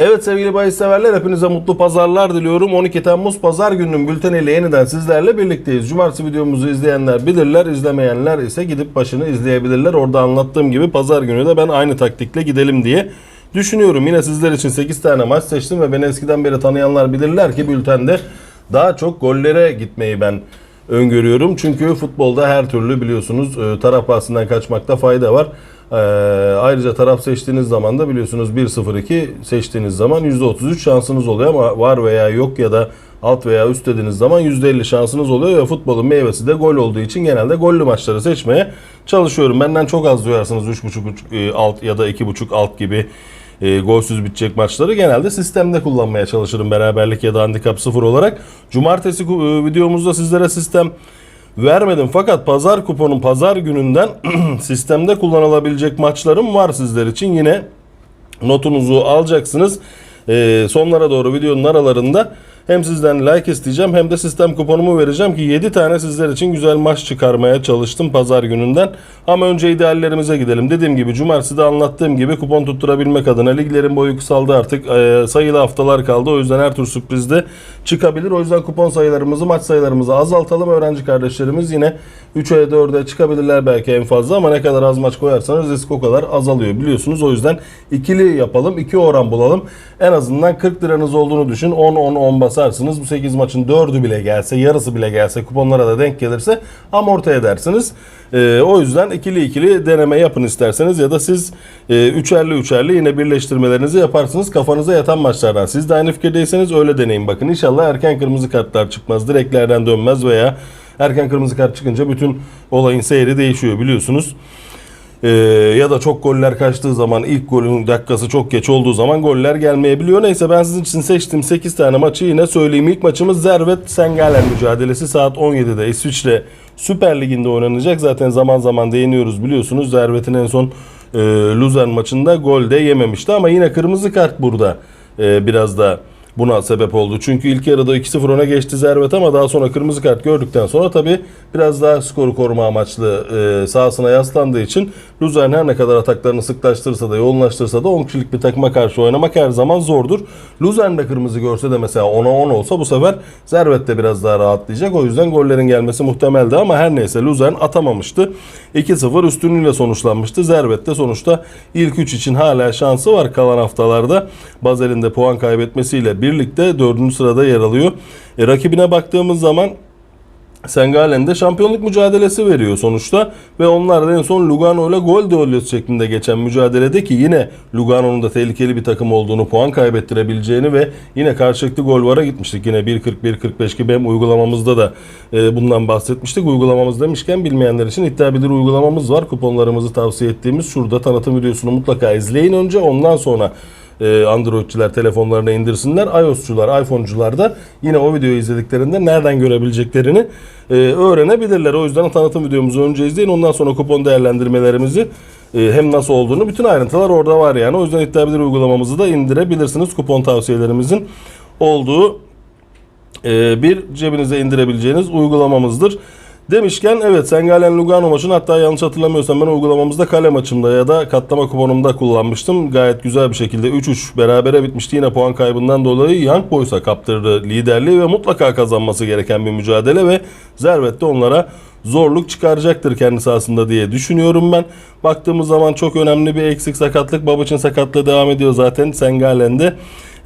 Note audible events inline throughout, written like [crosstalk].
Evet sevgili bahis severler hepinize mutlu pazarlar diliyorum. 12 Temmuz pazar gününün bülteniyle yeniden sizlerle birlikteyiz. Cumartesi videomuzu izleyenler bilirler, izlemeyenler ise gidip başını izleyebilirler. Orada anlattığım gibi pazar günü de ben aynı taktikle gidelim diye düşünüyorum. Yine sizler için 8 tane maç seçtim ve beni eskiden beri tanıyanlar bilirler ki bültende daha çok gollere gitmeyi ben öngörüyorum. Çünkü futbolda her türlü biliyorsunuz e, taraf bahsinden kaçmakta fayda var. Ee, ayrıca taraf seçtiğiniz zaman da biliyorsunuz 1-0-2 seçtiğiniz zaman %33 şansınız oluyor ama var veya yok ya da alt veya üst dediğiniz zaman %50 şansınız oluyor ve futbolun meyvesi de gol olduğu için genelde gollü maçları seçmeye çalışıyorum. Benden çok az duyarsınız 3.5 e, alt ya da 2.5 alt gibi e, golsüz bitecek maçları genelde sistemde kullanmaya çalışırım beraberlik ya da handikap 0 olarak. Cumartesi e, videomuzda sizlere sistem vermedim fakat pazar kuponun pazar gününden [clears throat] sistemde kullanılabilecek maçlarım var sizler için. Yine notunuzu alacaksınız. E, sonlara doğru videonun aralarında hem sizden like isteyeceğim hem de sistem kuponumu vereceğim ki 7 tane sizler için güzel maç çıkarmaya çalıştım pazar gününden. Ama önce ideallerimize gidelim. Dediğim gibi cumartesi de anlattığım gibi kupon tutturabilmek adına liglerin boyu kısaldı artık. Ee, sayılı haftalar kaldı. O yüzden her tür sürpriz de çıkabilir. O yüzden kupon sayılarımızı, maç sayılarımızı azaltalım. Öğrenci kardeşlerimiz yine 3'e 4'e çıkabilirler belki en fazla ama ne kadar az maç koyarsanız risk o kadar azalıyor biliyorsunuz. O yüzden ikili yapalım, iki oran bulalım. En azından 40 liranız olduğunu düşün. 10-10-10 basarsınız. Bu 8 maçın 4'ü bile gelse, yarısı bile gelse, kuponlara da denk gelirse amorti edersiniz. Ee, o yüzden ikili ikili deneme yapın isterseniz ya da siz e, üçerli üçerli yine birleştirmelerinizi yaparsınız kafanıza yatan maçlardan. Siz de aynı fikirdeyseniz öyle deneyin bakın. İnşallah erken kırmızı kartlar çıkmaz, direklerden dönmez veya erken kırmızı kart çıkınca bütün olayın seyri değişiyor biliyorsunuz. Ee, ya da çok goller kaçtığı zaman ilk golün dakikası çok geç olduğu zaman goller gelmeyebiliyor. Neyse ben sizin için seçtiğim 8 tane maçı yine söyleyeyim. İlk maçımız Zervet Sengalen mücadelesi saat 17'de İsviçre Süper Ligi'nde oynanacak. Zaten zaman zaman değiniyoruz biliyorsunuz. Zervet'in en son e, Luzern maçında gol de yememişti ama yine kırmızı kart burada e, biraz da buna sebep oldu. Çünkü ilk yarıda 2-0 öne geçti Zervet ama daha sonra kırmızı kart gördükten sonra tabi biraz daha skoru koruma amaçlı e, sahasına yaslandığı için Luzern her ne kadar ataklarını sıklaştırsa da yoğunlaştırsa da 10 kişilik bir takıma karşı oynamak her zaman zordur. Luzern de kırmızı görse de mesela 10'a 10 olsa bu sefer Zervet de biraz daha rahatlayacak. O yüzden gollerin gelmesi muhtemeldi ama her neyse Luzern atamamıştı. 2-0 üstünlüğüyle sonuçlanmıştı. Zervet de sonuçta ilk 3 için hala şansı var kalan haftalarda. Bazel'in de puan kaybetmesiyle birlikte 4. sırada yer alıyor. E, rakibine baktığımız zaman Sengalen de şampiyonluk mücadelesi veriyor sonuçta ve onlar da en son Lugano ile gol duellosu şeklinde geçen mücadelede ki yine Lugano'nun da tehlikeli bir takım olduğunu, puan kaybettirebileceğini ve yine karşılıklı gol vara gitmiştik. Yine 1.40-1.45 gibi hem uygulamamızda da e, bundan bahsetmiştik. Uygulamamız demişken bilmeyenler için iddia bilir uygulamamız var. Kuponlarımızı tavsiye ettiğimiz şurada tanıtım videosunu mutlaka izleyin önce ondan sonra Androidçiler telefonlarına indirsinler. iOS'cular, iPhone'cular da yine o videoyu izlediklerinde nereden görebileceklerini e, öğrenebilirler. O yüzden tanıtım videomuzu önce izleyin. Ondan sonra kupon değerlendirmelerimizi e, hem nasıl olduğunu bütün ayrıntılar orada var yani. O yüzden iddia bilir uygulamamızı da indirebilirsiniz. Kupon tavsiyelerimizin olduğu e, bir cebinize indirebileceğiniz uygulamamızdır. Demişken evet Sengalen Lugano maçını hatta yanlış hatırlamıyorsam ben uygulamamızda kale maçımda ya da katlama kuponumda kullanmıştım. Gayet güzel bir şekilde 3-3 berabere bitmişti. Yine puan kaybından dolayı Young Boys'a kaptırdı liderliği ve mutlaka kazanması gereken bir mücadele ve Zervet de onlara zorluk çıkaracaktır kendisi aslında diye düşünüyorum ben. Baktığımız zaman çok önemli bir eksik sakatlık. Babacın sakatlığı devam ediyor zaten Sengalen'de.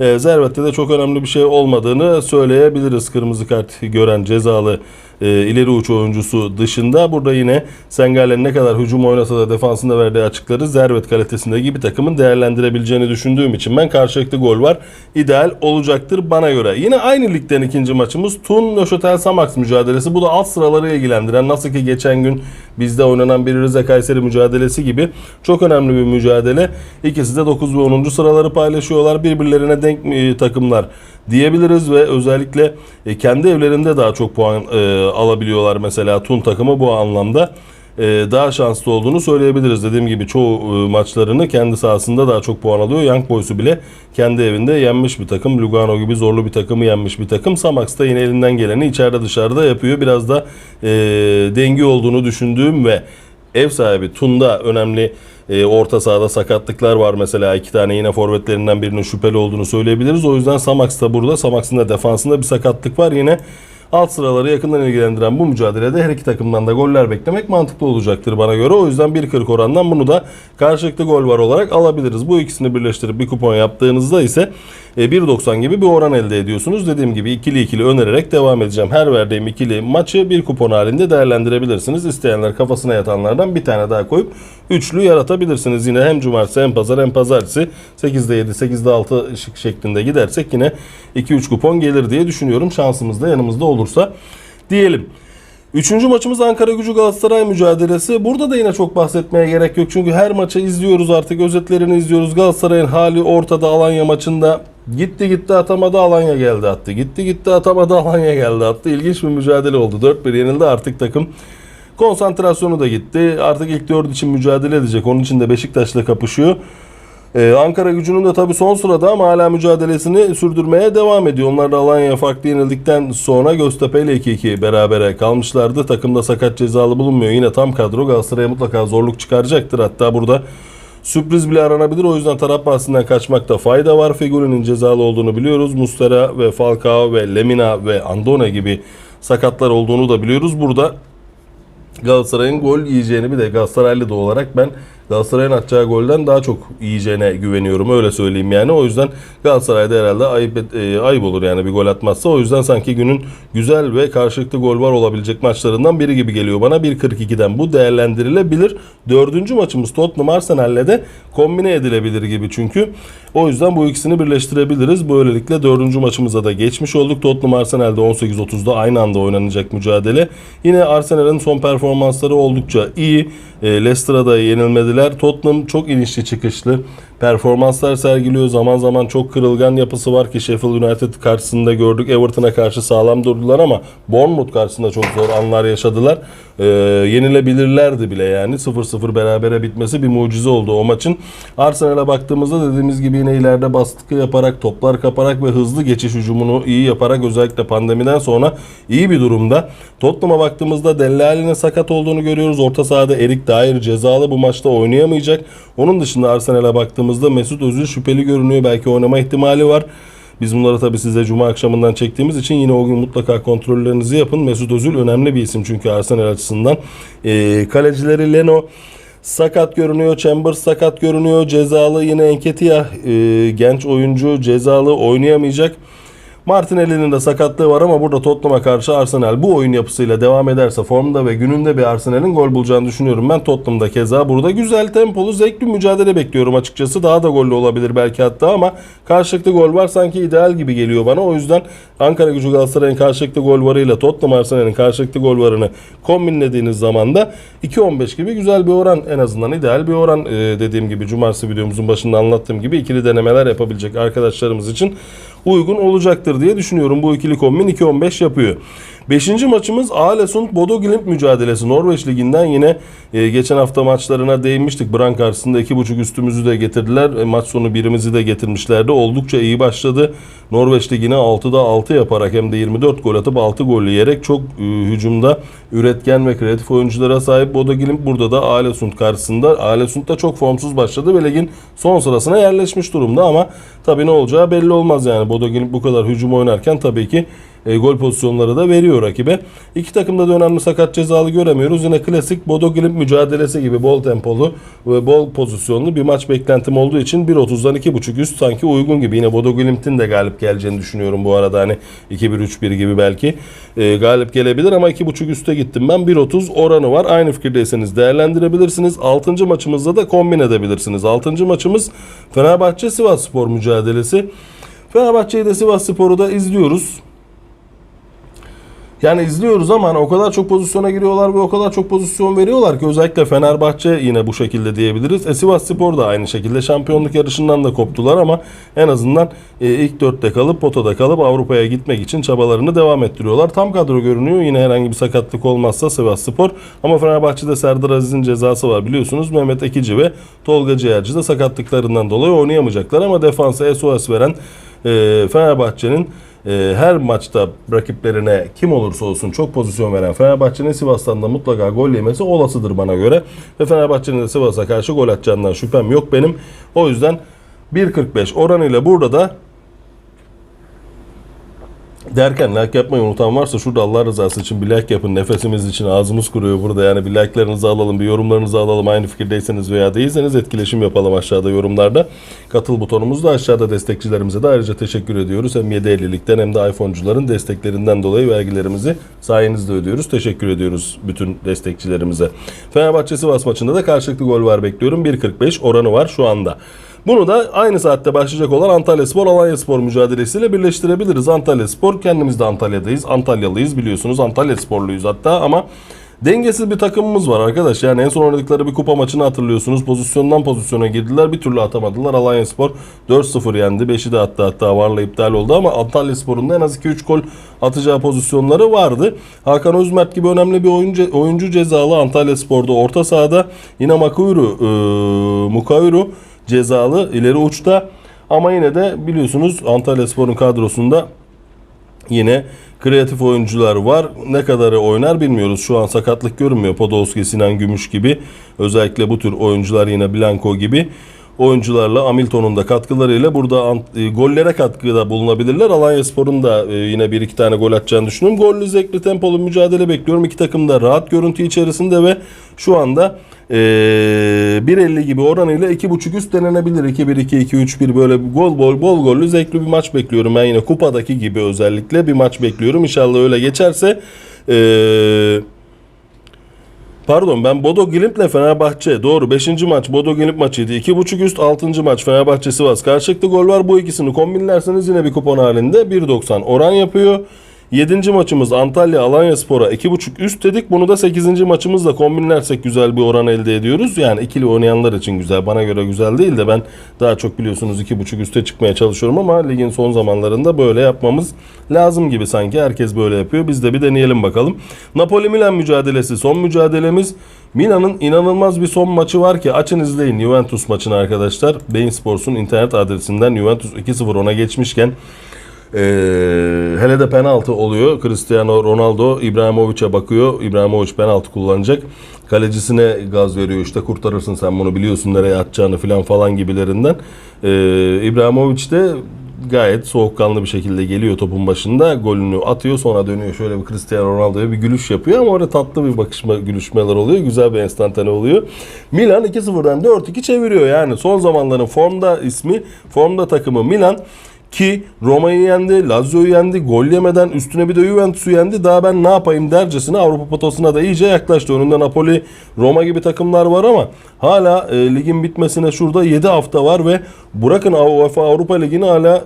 E, Zervet'te de çok önemli bir şey olmadığını söyleyebiliriz. Kırmızı kart gören cezalı e, ileri uç oyuncusu dışında. Burada yine Sengalen ne kadar hücum oynasa da defansında verdiği açıkları Zervet kalitesinde gibi takımın değerlendirebileceğini düşündüğüm için ben karşılıklı gol var. İdeal olacaktır bana göre. Yine aynı ligden ikinci maçımız Tun Nöşotel Samax mücadelesi. Bu da alt sıraları ilgilendiren nasıl ki geçen gün bizde oynanan bir Rize Kayseri mücadelesi gibi çok önemli bir mücadele. İkisi de 9 ve 10. sıraları paylaşıyorlar. Birbirlerine denk e, takımlar diyebiliriz ve özellikle e, kendi evlerinde daha çok puan e, alabiliyorlar mesela Tun takımı bu anlamda e, daha şanslı olduğunu söyleyebiliriz. Dediğim gibi çoğu e, maçlarını kendi sahasında daha çok puan alıyor. Young Boys'u bile kendi evinde yenmiş bir takım. Lugano gibi zorlu bir takımı yenmiş bir takım. Samax da yine elinden geleni içeride dışarıda yapıyor. Biraz da e, dengi olduğunu düşündüğüm ve ev sahibi Tun'da önemli E, orta sahada sakatlıklar var mesela. iki tane yine forvetlerinden birinin şüpheli olduğunu söyleyebiliriz. O yüzden Samax da burada. Samax'ın da defansında bir sakatlık var. Yine alt sıraları yakından ilgilendiren bu mücadelede her iki takımdan da goller beklemek mantıklı olacaktır bana göre. O yüzden 1.40 orandan bunu da karşılıklı gol var olarak alabiliriz. Bu ikisini birleştirip bir kupon yaptığınızda ise e, 1.90 gibi bir oran elde ediyorsunuz. Dediğim gibi ikili ikili önererek devam edeceğim. Her verdiğim ikili maçı bir kupon halinde değerlendirebilirsiniz. İsteyenler kafasına yatanlardan bir tane daha koyup üçlü yaratabilirsiniz. Yine hem cumartesi hem pazar hem pazartesi 8'de 7 8'de 6 şık şeklinde gidersek yine 2-3 kupon gelir diye düşünüyorum. Şansımız da yanımızda olursa diyelim. Üçüncü maçımız Ankara Gücü Galatasaray mücadelesi. Burada da yine çok bahsetmeye gerek yok. Çünkü her maçı izliyoruz artık. Özetlerini izliyoruz. Galatasaray'ın hali ortada Alanya maçında. Gitti gitti atamadı Alanya geldi attı. Gitti gitti atamadı [laughs] Alanya geldi attı. İlginç bir mücadele oldu. 4-1 yenildi artık takım. Konsantrasyonu da gitti. Artık ilk dört için mücadele edecek. Onun için de Beşiktaş'la kapışıyor. Ee, Ankara gücünün de tabii son sırada ama hala mücadelesini sürdürmeye devam ediyor. Onlar da Alanya'ya farklı yenildikten sonra Göztepe ile 2-2 berabere kalmışlardı. Takımda sakat cezalı bulunmuyor. Yine tam kadro Galatasaray'a mutlaka zorluk çıkaracaktır. Hatta burada sürpriz bile aranabilir. O yüzden taraf bahsinden kaçmakta fayda var. Figuri'nin cezalı olduğunu biliyoruz. Mustera ve Falcao ve Lemina ve Andone gibi sakatlar olduğunu da biliyoruz. Burada Galatasaray'ın gol yiyeceğini bir de Galatasaraylı da olarak ben Galatasaray'ın atacağı golden daha çok yiyeceğine güveniyorum öyle söyleyeyim yani. O yüzden Galatasaray'da herhalde ayıp, e, ayıp olur yani bir gol atmazsa. O yüzden sanki günün güzel ve karşılıklı gol var olabilecek maçlarından biri gibi geliyor bana. 1.42'den bu değerlendirilebilir. Dördüncü maçımız Tottenham Arsenal'le de kombine edilebilir gibi çünkü. O yüzden bu ikisini birleştirebiliriz. Böylelikle dördüncü maçımıza da geçmiş olduk. Tottenham Arsenal'de 18.30'da aynı anda oynanacak mücadele. Yine Arsenal'in son performansları oldukça iyi. E, Leicester'a da yenilmediler. Tottenham çok inişli çıkışlı performanslar sergiliyor. Zaman zaman çok kırılgan yapısı var ki Sheffield United karşısında gördük. Everton'a karşı sağlam durdular ama Bournemouth karşısında çok zor anlar yaşadılar. E, yenilebilirlerdi bile yani. 0-0 berabere bitmesi bir mucize oldu o maçın. Arsenal'a baktığımızda dediğimiz gibi yine ileride baskı yaparak, toplar kaparak ve hızlı geçiş hücumunu iyi yaparak özellikle pandemiden sonra iyi bir durumda. Tottenham'a baktığımızda Dellali'nin sakat olduğunu görüyoruz. Orta sahada Erik Dyer cezalı bu maçta oynayamayacak. Onun dışında Arsenal'a baktığımızda Mesut Özil şüpheli görünüyor. Belki oynama ihtimali var. Biz bunları tabii size cuma akşamından çektiğimiz için yine o gün mutlaka kontrollerinizi yapın. Mesut Özil önemli bir isim çünkü Arsenal açısından. Ee, kalecileri Leno sakat görünüyor. Chambers sakat görünüyor. Cezalı yine Enketia e, genç oyuncu cezalı oynayamayacak. Martinelli'nin de sakatlığı var ama burada Tottenham'a karşı Arsenal bu oyun yapısıyla devam ederse formda ve gününde bir Arsenal'in gol bulacağını düşünüyorum. Ben Tottenham'da keza burada güzel tempolu zevkli mücadele bekliyorum açıkçası. Daha da gollü olabilir belki hatta ama karşılıklı gol var sanki ideal gibi geliyor bana. O yüzden Ankara gücü Galatasaray'ın karşılıklı gol varıyla Tottenham Arsenal'in karşılıklı gol varını kombinlediğiniz zaman da 2.15 gibi güzel bir oran en azından ideal bir oran Ee, dediğim gibi cumartesi videomuzun başında anlattığım gibi ikili denemeler yapabilecek arkadaşlarımız için uygun olacaktır diye düşünüyorum. Bu ikili kombin 2.15 yapıyor. Beşinci maçımız Alesund Bodo Glimt mücadelesi. Norveç Ligi'nden yine e, geçen hafta maçlarına değinmiştik. Brann karşısında 2.5 üstümüzü de getirdiler. E, maç sonu birimizi de getirmişlerdi. Oldukça iyi başladı. Norveç Ligi'ne 6'da 6 yaparak hem de 24 gol atıp 6 gol yiyerek çok e, hücumda üretken ve kreatif oyunculara sahip Bodo Glimt burada da Alesund karşısında. Alesund da çok formsuz başladı ve ligin son sırasına yerleşmiş durumda ama tabii ne olacağı belli olmaz yani. Bodo Glimt bu kadar hücum oynarken tabii ki e, gol pozisyonları da veriyor rakibe. İki takımda da önemli sakat cezalı göremiyoruz. Yine klasik Bodo Glimt mücadelesi gibi bol tempolu ve bol pozisyonlu bir maç beklentim olduğu için 1.30'dan 2.5 üst sanki uygun gibi. Yine Bodo Glimt'in de galip geleceğini düşünüyorum bu arada hani 2-1-3-1 gibi belki e, galip gelebilir ama 2.5 üste gittim ben. 1.30 oranı var. Aynı fikirdeyseniz değerlendirebilirsiniz. 6. maçımızda da kombin edebilirsiniz. 6. maçımız Fenerbahçe Sivas Spor mücadelesi. Fenerbahçe'yi de Sivas Spor'u da izliyoruz. Yani izliyoruz ama hani o kadar çok pozisyona giriyorlar ve o kadar çok pozisyon veriyorlar ki özellikle Fenerbahçe yine bu şekilde diyebiliriz. E Sivas Spor da aynı şekilde şampiyonluk yarışından da koptular ama en azından e, ilk dörtte kalıp potada kalıp Avrupa'ya gitmek için çabalarını devam ettiriyorlar. Tam kadro görünüyor. Yine herhangi bir sakatlık olmazsa Sivas Spor ama Fenerbahçe'de Serdar Aziz'in cezası var biliyorsunuz. Mehmet Ekici ve Tolga Ciğerci de sakatlıklarından dolayı oynayamayacaklar ama defansa SOS veren e, Fenerbahçe'nin e, her maçta rakiplerine kim olursa olsun çok pozisyon veren Fenerbahçe'nin Sivas'tan da mutlaka gol yemesi olasıdır bana göre. Ve Fenerbahçe'nin de Sivas'a karşı gol atacağından şüphem yok benim. O yüzden 1.45 oranıyla burada da Derken like yapmayı unutan varsa şurada Allah rızası için bir like yapın. Nefesimiz için ağzımız kuruyor burada. Yani bir like'larınızı alalım, bir yorumlarınızı alalım. Aynı fikirdeyseniz veya değilseniz etkileşim yapalım aşağıda yorumlarda. Katıl butonumuz da aşağıda destekçilerimize de ayrıca teşekkür ediyoruz. Hem 750'likten hem de iPhone'cuların desteklerinden dolayı vergilerimizi sayenizde ödüyoruz. Teşekkür ediyoruz bütün destekçilerimize. Fenerbahçe Sivas maçında da karşılıklı gol var bekliyorum. 1.45 oranı var şu anda. Bunu da aynı saatte başlayacak olan Antalya Spor Alanya Spor mücadelesiyle birleştirebiliriz. Antalya Spor kendimiz de Antalya'dayız. Antalyalıyız biliyorsunuz. Antalya Sporluyuz hatta ama dengesiz bir takımımız var arkadaş. Yani en son oynadıkları bir kupa maçını hatırlıyorsunuz. Pozisyondan pozisyona girdiler. Bir türlü atamadılar. Alanya Spor 4-0 yendi. 5'i de attı hatta varla iptal oldu ama Antalya Spor'un da en az 2-3 gol atacağı pozisyonları vardı. Hakan Özmert gibi önemli bir oyuncu, oyuncu cezalı Antalya Spor'da orta sahada. Yine Makuyru, e, Mukayru cezalı ileri uçta. Ama yine de biliyorsunuz Antalya Spor'un kadrosunda yine kreatif oyuncular var. Ne kadarı oynar bilmiyoruz. Şu an sakatlık görünmüyor. Podolski, Sinan Gümüş gibi. Özellikle bu tür oyuncular yine Blanco gibi oyuncularla Hamilton'un da katkılarıyla burada e, gollere katkıda bulunabilirler. Alanya Spor'un da e, yine bir iki tane gol atacağını düşünüyorum. Gollü, zevkli, tempolu mücadele bekliyorum. İki takım da rahat görüntü içerisinde ve şu anda e, 1.50 gibi oranıyla 2.5 üst denenebilir. 2-1, 2-2, 3-1 böyle bir gol bol bol gollü zevkli bir maç bekliyorum. Ben yine kupadaki gibi özellikle bir maç bekliyorum. İnşallah öyle geçerse eee Pardon ben Bodo Glimt'le Fenerbahçe doğru 5. maç Bodo Glimt maçıydı. 2.5 üst 6. maç Fenerbahçe Sivas. Karşılıklı gol var bu ikisini kombinlerseniz yine bir kupon halinde 1.90 oran yapıyor. 7. maçımız Antalya Alanya Spor'a 2.5 üst dedik. Bunu da 8. maçımızla kombinlersek güzel bir oran elde ediyoruz. Yani ikili oynayanlar için güzel. Bana göre güzel değil de ben daha çok biliyorsunuz 2.5 üste çıkmaya çalışıyorum ama ligin son zamanlarında böyle yapmamız lazım gibi sanki. Herkes böyle yapıyor. Biz de bir deneyelim bakalım. Napoli Milan mücadelesi son mücadelemiz. Milan'ın inanılmaz bir son maçı var ki açın izleyin Juventus maçını arkadaşlar. Bein Sports'un internet adresinden Juventus 2-0 ona geçmişken ee, hele de penaltı oluyor. Cristiano Ronaldo İbrahimovic'e bakıyor. İbrahimovic penaltı kullanacak. Kalecisine gaz veriyor işte kurtarırsın sen bunu biliyorsun nereye atacağını falan falan gibilerinden. Ee, İbrahimovic de gayet soğukkanlı bir şekilde geliyor topun başında. Golünü atıyor sonra dönüyor şöyle bir Cristiano Ronaldo'ya bir gülüş yapıyor ama orada tatlı bir bakışma gülüşmeler oluyor. Güzel bir enstantane oluyor. Milan 2-0'dan 4-2 çeviriyor yani. Son zamanların formda ismi, formda takımı Milan. Ki Roma'yı yendi, Lazio'yu yendi, gol yemeden üstüne bir de Juventus'u yendi. Daha ben ne yapayım dercesine Avrupa potasına da iyice yaklaştı. Önünde Napoli, Roma gibi takımlar var ama hala e, ligin bitmesine şurada 7 hafta var ve bırakın UEFA Avrupa Ligi'ni hala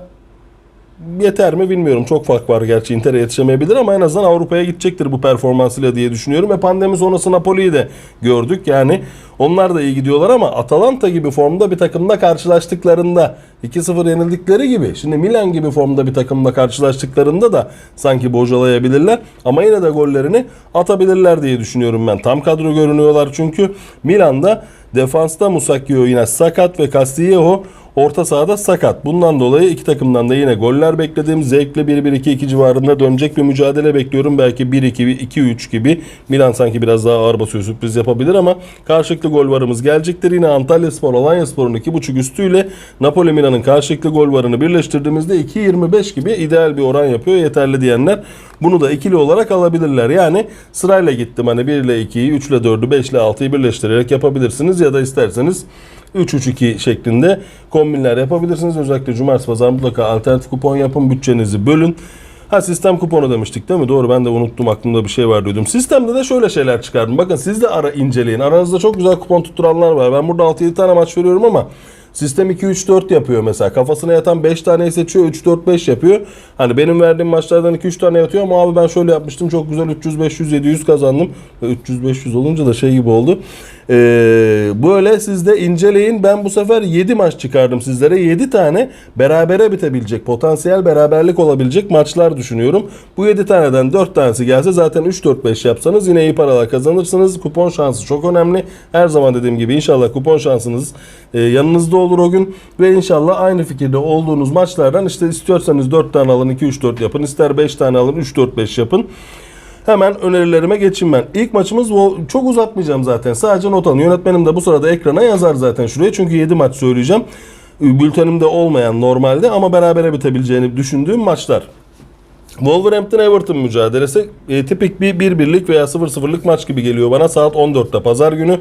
yeter mi bilmiyorum. Çok fark var gerçi Inter'e yetişemeyebilir ama en azından Avrupa'ya gidecektir bu performansıyla diye düşünüyorum. Ve pandemi sonrası Napoli'yi de gördük. Yani onlar da iyi gidiyorlar ama Atalanta gibi formda bir takımla karşılaştıklarında 2-0 yenildikleri gibi. Şimdi Milan gibi formda bir takımla karşılaştıklarında da sanki bocalayabilirler. Ama yine de gollerini atabilirler diye düşünüyorum ben. Tam kadro görünüyorlar çünkü Milan'da defansta Musakio yine sakat ve Castillejo Orta sahada sakat. Bundan dolayı iki takımdan da yine goller beklediğim zevkle 1-1-2-2 civarında dönecek bir mücadele bekliyorum. Belki 1-2, 2-3 gibi. Milan sanki biraz daha ağır basıyor sürpriz yapabilir ama karşılıklı gol varımız gelecektir. Yine Antalya Spor, Alanya Spor'un 2.5 üstüyle Napoli Milan'ın karşılıklı gol varını birleştirdiğimizde 2.25 gibi ideal bir oran yapıyor. Yeterli diyenler bunu da ikili olarak alabilirler. Yani sırayla gittim hani 1 ile 2'yi, 3 ile 4'ü, 5 ile 6'yı birleştirerek yapabilirsiniz ya da isterseniz 3-3-2 şeklinde kombinler yapabilirsiniz. Özellikle cumartesi pazar mutlaka alternatif kupon yapın. Bütçenizi bölün. Ha sistem kuponu demiştik değil mi? Doğru ben de unuttum aklımda bir şey var diyordum. Sistemde de şöyle şeyler çıkardım. Bakın siz de ara inceleyin. Aranızda çok güzel kupon tutturanlar var. Ben burada 6-7 tane maç veriyorum ama Sistem 2-3-4 yapıyor mesela. Kafasına yatan 5 taneyi seçiyor. 3-4-5 yapıyor. Hani benim verdiğim maçlardan 2-3 tane yatıyor ama abi ben şöyle yapmıştım. Çok güzel 300-500-700 kazandım. 300-500 olunca da şey gibi oldu. Ee, böyle siz de inceleyin. Ben bu sefer 7 maç çıkardım sizlere. 7 tane berabere bitebilecek, potansiyel beraberlik olabilecek maçlar düşünüyorum. Bu 7 taneden 4 tanesi gelse zaten 3-4-5 yapsanız yine iyi paralar kazanırsınız. Kupon şansı çok önemli. Her zaman dediğim gibi inşallah kupon şansınız e, yanınızda olur o gün. Ve inşallah aynı fikirde olduğunuz maçlardan işte istiyorsanız 4 tane alın 2-3-4 yapın. ister 5 tane alın 3-4-5 yapın. Hemen önerilerime geçeyim ben. İlk maçımız Vol- çok uzatmayacağım zaten. Sadece not alın. Yönetmenim de bu sırada ekrana yazar zaten şuraya. Çünkü 7 maç söyleyeceğim. Bültenimde olmayan normalde ama berabere bitebileceğini düşündüğüm maçlar. Wolverhampton Everton mücadelesi e, tipik bir 1-1'lik veya 0-0'lık maç gibi geliyor bana saat 14'te pazar günü.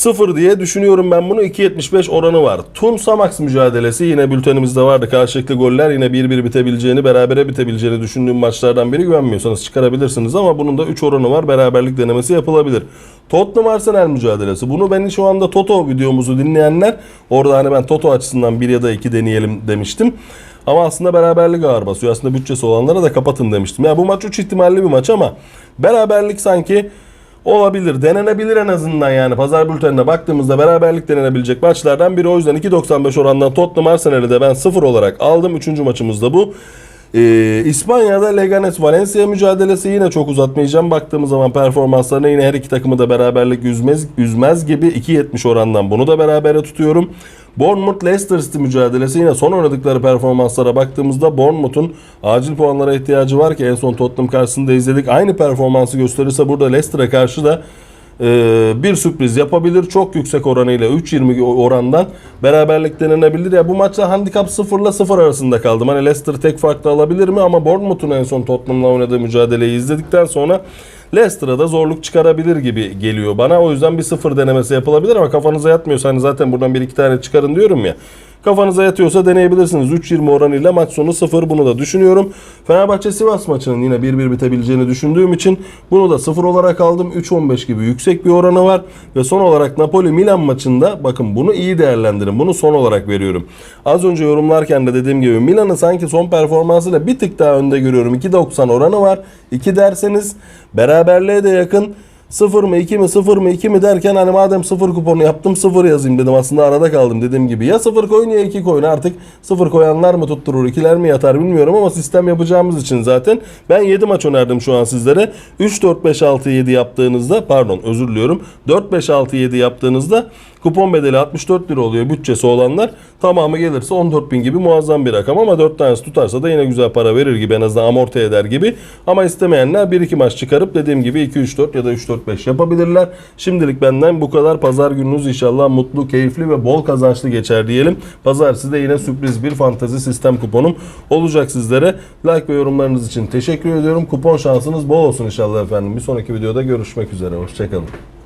0 diye düşünüyorum ben bunu 2.75 oranı var. Tun Samax mücadelesi yine bültenimizde vardı. Karşılıklı goller yine 1-1 bitebileceğini, berabere bitebileceğini düşündüğüm maçlardan biri güvenmiyorsanız çıkarabilirsiniz ama bunun da 3 oranı var. Beraberlik denemesi yapılabilir. Tottenham Arsenal mücadelesi. Bunu ben şu anda Toto videomuzu dinleyenler orada hani ben Toto açısından 1 ya da 2 deneyelim demiştim. Ama aslında beraberlik ağır basıyor. Aslında bütçesi olanlara da kapatın demiştim. Ya bu maç 3 ihtimalli bir maç ama beraberlik sanki olabilir. Denenebilir en azından yani. Pazar bültenine baktığımızda beraberlik denenebilecek maçlardan biri. O yüzden 2.95 orandan Tottenham Arsenal'i de ben 0 olarak aldım. Üçüncü maçımız da bu. Ee, İspanya'da Leganes Valencia mücadelesi yine çok uzatmayacağım. Baktığımız zaman performanslarına yine her iki takımı da beraberlik üzmez, üzmez gibi 2.70 orandan bunu da berabere tutuyorum. Bournemouth Leicester City mücadelesi yine son oynadıkları performanslara baktığımızda Bournemouth'un acil puanlara ihtiyacı var ki en son Tottenham karşısında izledik. Aynı performansı gösterirse burada Leicester'a karşı da ee, bir sürpriz yapabilir. Çok yüksek oranıyla 3.20 orandan beraberlik denenebilir. Ya bu maçta handikap 0 ile 0 arasında kaldım. Hani Leicester tek farklı alabilir mi? Ama Bournemouth'un en son Tottenham'la oynadığı mücadeleyi izledikten sonra Leicester'a da zorluk çıkarabilir gibi geliyor bana. O yüzden bir sıfır denemesi yapılabilir ama kafanıza yatmıyorsa hani zaten buradan bir iki tane çıkarın diyorum ya. Kafanıza yatıyorsa deneyebilirsiniz. 3.20 oranıyla maç sonu 0 bunu da düşünüyorum. Fenerbahçe Sivas maçının yine 1-1 bitebileceğini düşündüğüm için bunu da 0 olarak aldım. 3.15 gibi yüksek bir oranı var. Ve son olarak Napoli Milan maçında bakın bunu iyi değerlendirin. Bunu son olarak veriyorum. Az önce yorumlarken de dediğim gibi Milan'ı sanki son performansıyla bir tık daha önde görüyorum. 2.90 oranı var. 2 derseniz beraberliğe de yakın. 0 mı 2 mi 0 mı 2 mi derken hani madem 0 kuponu yaptım 0 yazayım dedim aslında arada kaldım dediğim gibi. Ya 0 koyun ya 2 koyun artık 0 koyanlar mı tutturur 2'ler mi yatar bilmiyorum ama sistem yapacağımız için zaten ben 7 maç önerdim şu an sizlere. 3 4 5 6 7 yaptığınızda pardon özür diliyorum 4 5 6 7 yaptığınızda kupon bedeli 64 lira oluyor bütçesi olanlar. Tamamı gelirse 14 bin gibi muazzam bir rakam ama 4 tanesi tutarsa da yine güzel para verir gibi en azından amorti eder gibi. Ama istemeyenler 1-2 maç çıkarıp dediğim gibi 2-3-4 ya da 3-4-5 yapabilirler. Şimdilik benden bu kadar. Pazar gününüz inşallah mutlu, keyifli ve bol kazançlı geçer diyelim. Pazartesi de yine sürpriz bir fantezi sistem kuponum olacak sizlere. Like ve yorumlarınız için teşekkür ediyorum. Kupon şansınız bol olsun inşallah efendim. Bir sonraki videoda görüşmek üzere. Hoşçakalın.